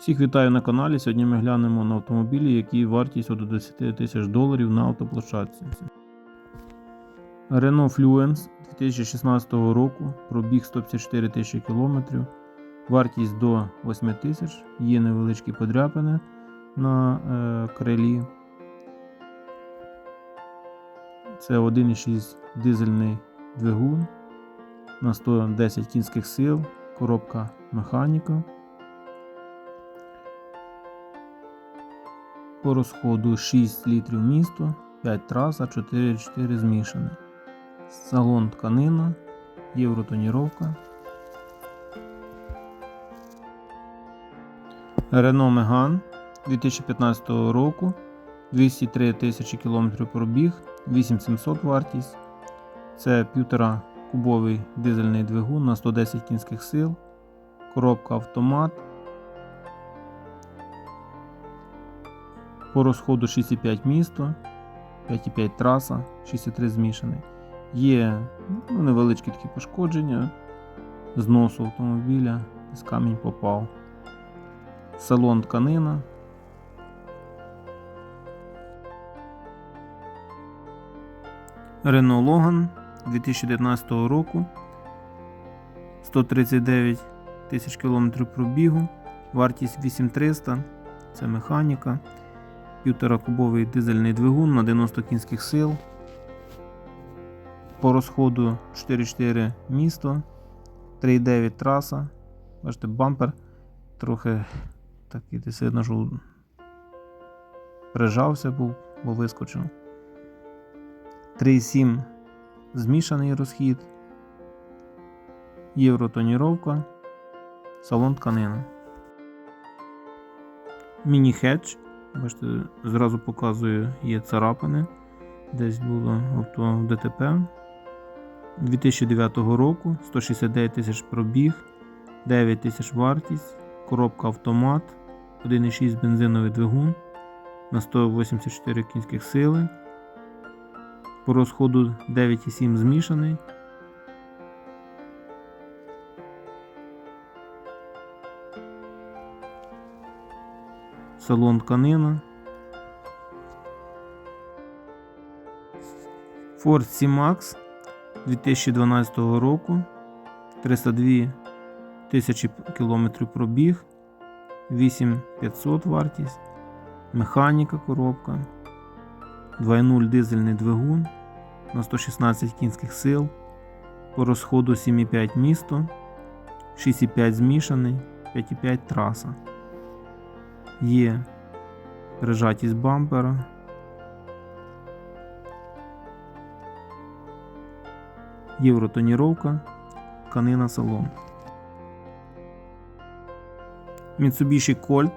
Всіх вітаю на каналі. Сьогодні ми глянемо на автомобілі, які вартістю до 10 тисяч доларів на автоплощадці. Renault Fluence 2016 року, пробіг 154 тисячі кілометрів, вартість до 8 тисяч, є невеличкі подряпини на е, крилі. Це 1,6 дизельний двигун на 110 кінських сил, коробка механіка. По розходу 6 літрів місто, 5 траса, 4-4 змішане. Салон тканина, євротоніровка. Renault Megane 2015 року, 203 тисячі кілометрів пробіг, 8700 вартість. Це 1,5 кубовий дизельний двигун на 110 кінських сил, коробка автомат. По розходу 6,5 місто, 5,5 траса, 6,3 змішаний. Є ну, невеличкі такі пошкодження з носу автомобіля, з камінь попав. Салон тканина. Renault Logan 2019 року. 139 тисяч кілометрів пробігу, вартість 8300, це механіка. 1,5 кубовий дизельний двигун на 90 кінських сил. По розходу 4,4 місто, 3,9 траса. Бачите, бампер трохи такий десь видно, що прижався був, бо вискочив. 3,7 змішаний розхід. Євротоніровка. Салон тканина. Міні-хедж. Бачите, зразу показую, є царапини. Десь було авто в ДТП. 2009 року 169 тисяч пробіг, 9 тисяч вартість, коробка автомат, 1,6 бензиновий двигун на 184 кінських сили. По розходу 9,7 змішаний. Салон тканина. Ford C-Max 2012 року. 302 тисячі кілометрів пробіг. 8500 вартість. Механіка коробка. 2.0 дизельний двигун на 116 кінських сил. По розходу 7,5 місто. 6,5 змішаний, 5,5 траса. Є прижатість бампера. Євротоніровка, тканина салон. Mitsubishi Colt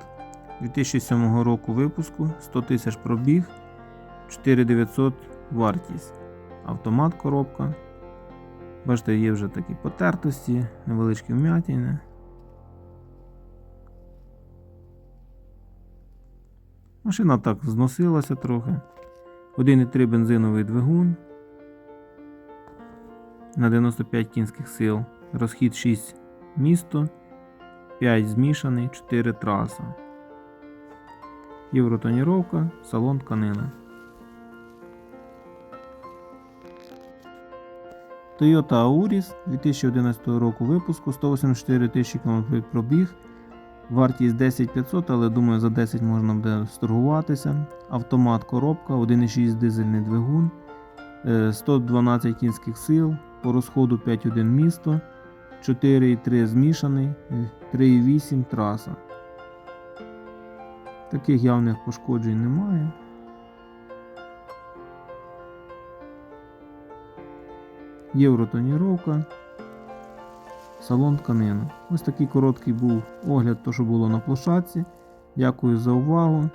2007 року випуску 100 тисяч пробіг, 4900 вартість. Автомат коробка. Бачите, є вже такі потертості, невеличкі вмятини. Машина так зносилася трохи. 1,3 бензиновий двигун на 95 кінських сил. Розхід 6 місто, 5 змішаний, 4 траса. Євротоніровка, салон тканина. Toyota Auris 2011 року випуску 184 тисячі км пробіг. Вартість 10500, але думаю, за 10 можна буде сторгуватися. Автомат коробка, 1,6 дизельний двигун, е, 112 кінських сил, по розходу 5,1 місто, 4,3 змішаний, е, 3,8 траса. Таких явних пошкоджень немає. Євротоніровка. Салон тканина. Ось такий короткий був огляд, то що було на площадці. Дякую за увагу.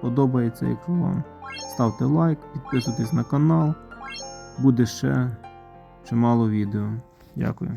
Подобається, якщо вам. Ставте лайк, підписуйтесь на канал. Буде ще чимало відео. Дякую.